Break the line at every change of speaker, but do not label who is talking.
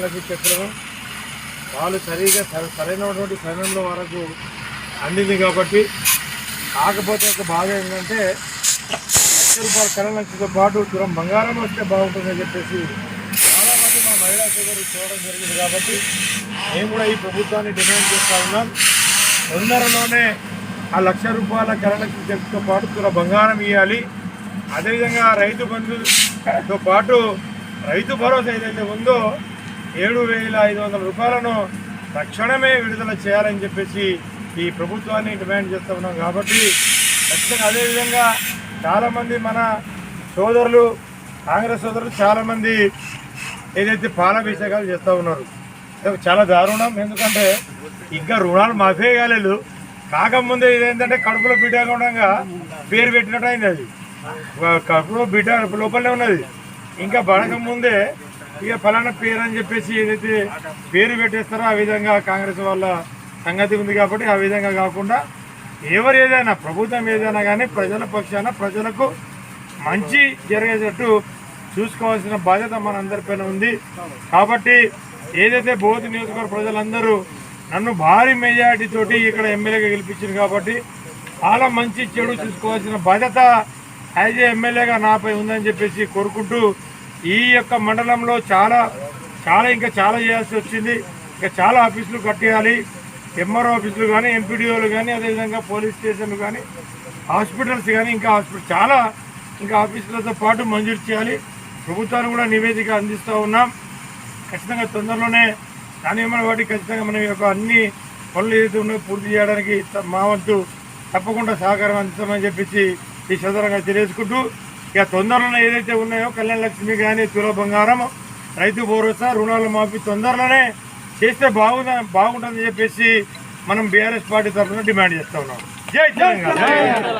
వాళ్ళకి చెప్పడం వాళ్ళు సరిగా సర- సరైనటువంటి సమయంలో వరకు అందింది కాబట్టి కాకపోతే ఒక బాధ ఏంటంటే లక్ష రూపాయల కరెంట్ పాటు దూరం బంగారం వస్తే బాగుంటుందని చెప్పేసి చాలామంది మా మహిళా సోదరులు చూడడం జరిగింది కాబట్టి మేము కూడా ఈ ప్రభుత్వాన్ని డిమాండ్ చేస్తా ఉన్నాం. తొందరలోనే ఆ లక్ష రూపాయల కరెంట్ లక్షతో పాటు తుల బంగారం ఇవ్వాలి అదేవిధంగా రైతు బంధుతో పాటు రైతు భరోసా ఏదైతే ఉందో ఏడు వేల ఐదు వందల రూపాయలను తక్షణమే విడుదల చేయాలని చెప్పేసి ఈ ప్రభుత్వాన్ని డిమాండ్ చేస్తూ ఉన్నాం కాబట్టి ఖచ్చితంగా అదేవిధంగా చాలామంది మన సోదరులు కాంగ్రెస్ సోదరులు చాలామంది ఏదైతే పాలాభిషేకాలు చేస్తూ ఉన్నారు. చాలా దారుణం. ఎందుకంటే ఇంకా రుణాలు మాఫీ కాలేదు. కాకముందే ఇదేంటంటే కడుపులో బిడ్డగా ఉండగా పేరు పెట్టినట్టు అయింది అది. కడుపులో బిడ్డ లోపలనే ఉన్నది. ఇంకా పడక ముందే ఇక ఫలానా పేరు అని చెప్పేసి ఏదైతే పేరు పెట్టేస్తారో ఆ విధంగా కాంగ్రెస్ వాళ్ళ సంగతి ఉంది కాబట్టి ఆ విధంగా కాకుండా ఎవరు ఏదైనా ప్రభుత్వం ఏదైనా కానీ ప్రజల పక్షాన ప్రజలకు మంచి జరిగేటట్టు చూసుకోవాల్సిన బాధ్యత మనందరిపైన ఉంది. కాబట్టి ఏదైతే బోధ నియోజకవర్గ ప్రజలందరూ నన్ను భారీ మెజారిటీ తోటి ఇక్కడ ఎమ్మెల్యేగా గెలిపించింది కాబట్టి చాలా మంచి చెడు చూసుకోవాల్సిన బాధ్యత యాజ్ ఏ ఎమ్మెల్యేగా నాపై ఉందని చెప్పేసి కోరుకుంటూ ఈ యొక్క మండలంలో చాలా చాలా ఇంకా చాలా చేయాల్సి వచ్చింది. ఇంకా చాలా ఆఫీసులు కట్టేయాలి. ఎంఆర్ఓ ఆఫీసులు కానీ ఎంపీడీఓలు కానీ అదేవిధంగా పోలీస్ స్టేషన్లు కానీ హాస్పిటల్స్ కానీ ఇంకా హాస్పిటల్ చాలా ఇంకా ఆఫీసులతో పాటు మంజూరు చేయాలి. ప్రభుత్వాన్ని కూడా నివేదిక అందిస్తూ ఉన్నాం. ఖచ్చితంగా తొందరలోనే దాని ఏమైనా వాటి ఖచ్చితంగా మనం యొక్క అన్ని పనులు ఏదైతే ఉన్నాయో పూర్తి చేయడానికి త- మా వంతు తప్పకుండా సహకారం అందిస్తామని చెప్పేసి ఈ సదరంగా తెలియజేసుకుంటూ ఇక తొందరలో ఏదైతే ఉన్నాయో కళ్యాణ లక్ష్మి కానీ తుల బంగారం రైతు భరోసా రుణాలు మాఫీ తొందరలోనే చేస్తే బాగుంద బాగుంటుందని చెప్పేసి మనం బీఆర్ఎస్ పార్టీ తరఫున డిమాండ్ చేస్తా ఉన్నాం. జై తెలంగాణ.